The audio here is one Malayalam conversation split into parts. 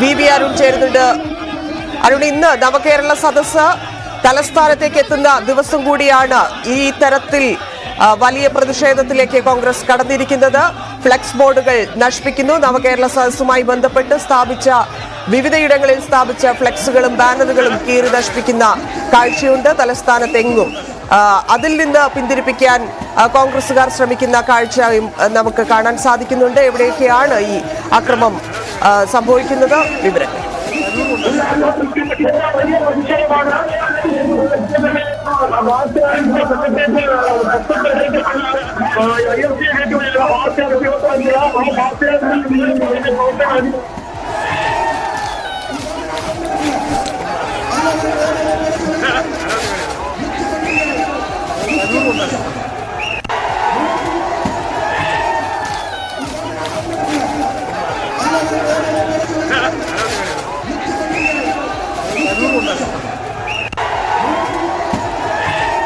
വി വി അരുൺ ചേരുന്നുണ്ട്. അരുൺ ഇന്ന് നവകേരള സദസ്സ് തലസ്ഥാനത്തേക്ക് എത്തുന്ന ദിവസം കൂടിയാണ് ഈ തരത്തിൽ വലിയ പ്രതിഷേധത്തിലേക്ക് കോൺഗ്രസ് കടന്നിരിക്കുന്നത്. ഫ്ലെക്സ് ബോർഡുകൾ നശിപ്പിക്കുന്നു. നവകേരള സദസ്സുമായി ബന്ധപ്പെട്ട് സ്ഥാപിച്ച വിവിധയിടങ്ങളിൽ സ്ഥാപിച്ച ഫ്ലെക്സുകളും ബാനറുകളും കീറി നശിപ്പിക്കുന്ന കാഴ്ചയുണ്ട് തലസ്ഥാനത്തെങ്ങും. അതിൽ നിന്ന് പിന്തിരിപ്പിക്കാൻ കോൺഗ്രസുകാർ ശ്രമിക്കുന്ന കാഴ്ചയും നമുക്ക് കാണാൻ സാധിക്കുന്നുണ്ട്. എവിടെയൊക്കെയാണ് ഈ അക്രമം സംഭവിക്കുന്നത് വിവരങ്ങൾ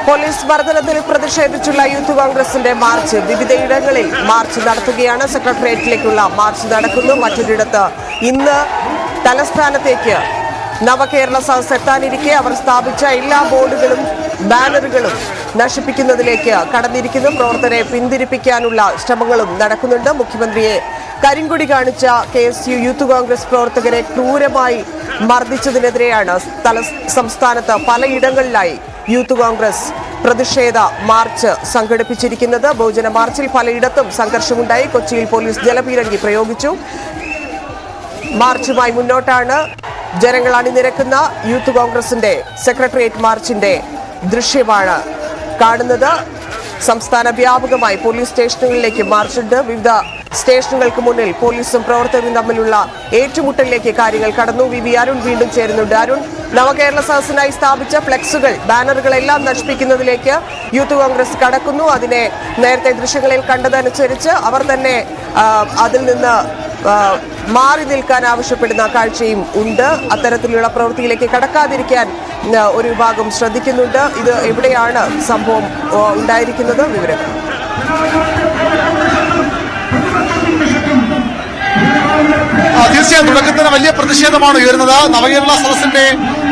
പോലീസ് മർദ്ദനത്തിൽ പ്രതിഷേധിച്ചുള്ള യൂത്ത് കോൺഗ്രസിന്റെ മാർച്ച് വിവിധയിടങ്ങളിൽ മാർച്ച് നടത്തുകയാണ്. സെക്രട്ടേറിയറ്റിലേക്കുള്ള മാർച്ച് നടക്കുന്നു. മറ്റൊരിടത്ത് ഇന്ന് തലസ്ഥാനത്തേക്ക് നവകേരള സദസ് എത്താനിരിക്കെ. അവർ സ്ഥാപിച്ച എല്ലാ ബോർഡുകളും ബാനറുകളും നശിപ്പിക്കുന്നതിലേക്ക് കടന്നിരിക്കുന്നു. പ്രവർത്തനെ പിന്തിരിപ്പിക്കാനുള്ള ശ്രമങ്ങളും നടക്കുന്നുണ്ട്. മുഖ്യമന്ത്രിയെ കരിങ്കൊടി കാണിച്ച K S U youth Congress പ്രവർത്തകരെ ക്രൂരമായി മർദ്ദിച്ചതിനെതിരെയാണ് സംസ്ഥാനത്ത് പലയിടങ്ങളിലായി യൂത്ത് കോൺഗ്രസ് പ്രതിഷേധ മാർച്ച് സംഘടിപ്പിച്ചിരിക്കുന്നത്. ബഹുജന മാർച്ചിൽ പലയിടത്തും സംഘർഷമുണ്ടായി. കൊച്ചിയിൽ പോലീസ് ജലപീരങ്കി പ്രയോഗിച്ചു. മാർച്ചുമായി മുന്നോട്ടാണ് ജനങ്ങൾ അണിനിരക്കുന്ന യൂത്ത് കോൺഗ്രസിന്റെ സെക്രട്ടേറിയറ്റ് മാർച്ചിന്റെ ദൃശ്യമാണ് കാണുന്നത്. സംസ്ഥാന വ്യാപകമായി പോലീസ് സ്റ്റേഷനുകളിലേക്ക് മാർച്ചുണ്ട്. വിവിധ സ്റ്റേഷനുകൾക്ക് മുന്നിൽ പോലീസും പ്രവർത്തകരും തമ്മിലുള്ള ഏറ്റുമുട്ടലിലേക്ക് കാര്യങ്ങൾ കടന്നു. വി അരുൺ വീണ്ടും ചേരുന്നുണ്ട്. അരുൺ നവകേരള സദസ്സിനായി സ്ഥാപിച്ച ഫ്ലെക്സുകൾ ബാനറുകളെല്ലാം നശിപ്പിക്കുന്നതിലേക്ക് യൂത്ത് കോൺഗ്രസ് കടക്കുന്നു. അതിനെ നേരത്തെ ദൃശ്യങ്ങളിൽ കണ്ടതനുസരിച്ച് അവർ തന്നെ അതിൽ നിന്ന് മാറി നിൽക്കാൻ ആവശ്യപ്പെടുന്ന കാഴ്ചയും ഉണ്ട്. അത്തരത്തിലുള്ള പ്രവൃത്തിയിലേക്ക് കടക്കാതിരിക്കാൻ ഒരു വിഭാഗം ശ്രദ്ധിക്കുന്നുണ്ട്. ഇത് എവിടെയാണ് സംഭവം ഉണ്ടായിരിക്കുന്നത്? വിവരങ്ങൾ ആ, തീർച്ചയായും വലിയ പ്രതിഷേധമാണ് ഉയരുന്നത്. നവകേരള സദസ്സിന്റെ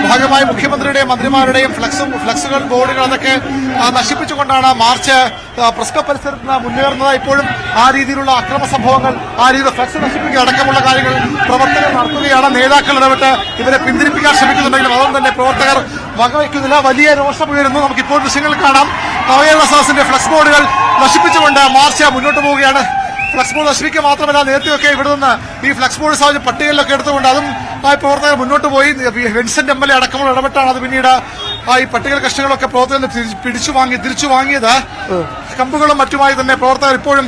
ഭാഗമായി മുഖ്യമന്ത്രിയുടെയും മന്ത്രിമാരുടെയും ഫ്ലക്സും ഫ്ലക്സുകൾ ബോർഡുകൾ അതൊക്കെ നശിപ്പിച്ചുകൊണ്ടാണ് മാർച്ച് ആ, പ്രസ് ക്ലബ് പരിസരത്ത് മുന്നേറുന്നത്. ഇപ്പോഴും ആ രീതിയിലുള്ള അക്രമ സംഭവങ്ങൾ ആ രീതിയിൽ ഫ്ലക്സ് നശിപ്പിക്കുക അടക്കമുള്ള കാര്യങ്ങൾ പ്രവർത്തകർ നടത്തുകയാണ്. നേതാക്കൾ ഇടപെട്ട് ഇവരെ പിന്തിരിപ്പിക്കാൻ ശ്രമിക്കുന്നുണ്ടെങ്കിലും അതുകൊണ്ട് തന്നെ പ്രവർത്തകർ വകവയ്ക്കുന്നില്ല. വലിയ രോഷം ഉയരുന്നു. നമുക്ക് ഇപ്പോൾ ദൃശ്യങ്ങൾ കാണാം. നവകേരള സദസ്സിന്റെ ഫ്ലക്സ് ബോർഡുകൾ നശിപ്പിച്ചുകൊണ്ട് മാർച്ച് മുന്നോട്ട് പോവുകയാണ്. ഫ്ലക്സ് ബോർഡ് നശിപ്പിക്കുക മാത്രമല്ല നേരത്തെയൊക്കെ ഇവിടെ നിന്ന് ഈ ഫ്ലക്സ് ബോർഡ് സാഹചര്യം പട്ടികയിലൊക്കെ എടുത്തുകൊണ്ട് അതും ആ പ്രവർത്തകർ മുന്നോട്ട് പോയി. വിൻസെന്റ് എം എൽ എ അടക്കമുള്ള ഇടപെട്ടാണ് അത് പിന്നീട് ആ ഈ പട്ടിക കഷ്ണങ്ങളൊക്കെ പ്രവർത്തകർ പിടിച്ചു വാങ്ങി തിരിച്ചു വാങ്ങിയത്. കമ്പുകളും മറ്റുമായി തന്നെ പ്രവർത്തകർ ഇപ്പോഴും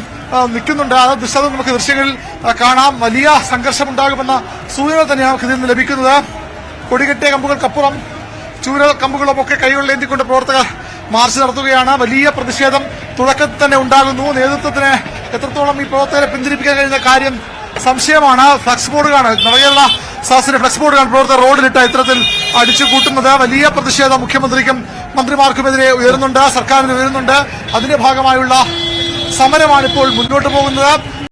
നിൽക്കുന്നുണ്ട്. അത് ദൃശ്യം നമുക്ക് ദൃശ്യങ്ങളിൽ കാണാം. വലിയ സംഘർഷം ഉണ്ടാകുമെന്ന സൂചന തന്നെയാണ് നമുക്ക് ഇതിൽ നിന്ന് ലഭിക്കുന്നത്. കൊടികെട്ടിയ കമ്പുകൾക്കപ്പുറം ചൂരൽ കമ്പുകളും ഒക്കെ കൈകളിലേന്തിക്കൊണ്ട് പ്രവർത്തകർ മാർച്ച് നടത്തുകയാണ്. വലിയ പ്രതിഷേധം തുടക്കത്തിൽ തന്നെ ഉണ്ടാകുന്നു. നേതൃത്വത്തിന് എത്രത്തോളം ഈ പ്രവർത്തകരെ പിന്തിരിപ്പിക്കാൻ കഴിയുന്ന കാര്യം സംശയമാണ്. ഫ്ലക്സ് ബോർഡുകളാണ്. നിറയുള്ള സാസിന്റെ ഫ്ലക്സ് ബോർഡുകളാണ് പ്രവർത്തകർ റോഡിലിട്ട് ഇത്തരത്തിൽ അടിച്ചു കൂട്ടുന്നത്. വലിയ പ്രതിഷേധം മുഖ്യമന്ത്രിക്കും മന്ത്രിമാർക്കുമെതിരെ ഉയരുന്നുണ്ട്. സർക്കാരിന് ഉയരുന്നുണ്ട്. അതിന്റെ ഭാഗമായുള്ള സമരമാണ് ഇപ്പോൾ മുന്നോട്ട് പോകുന്നത്.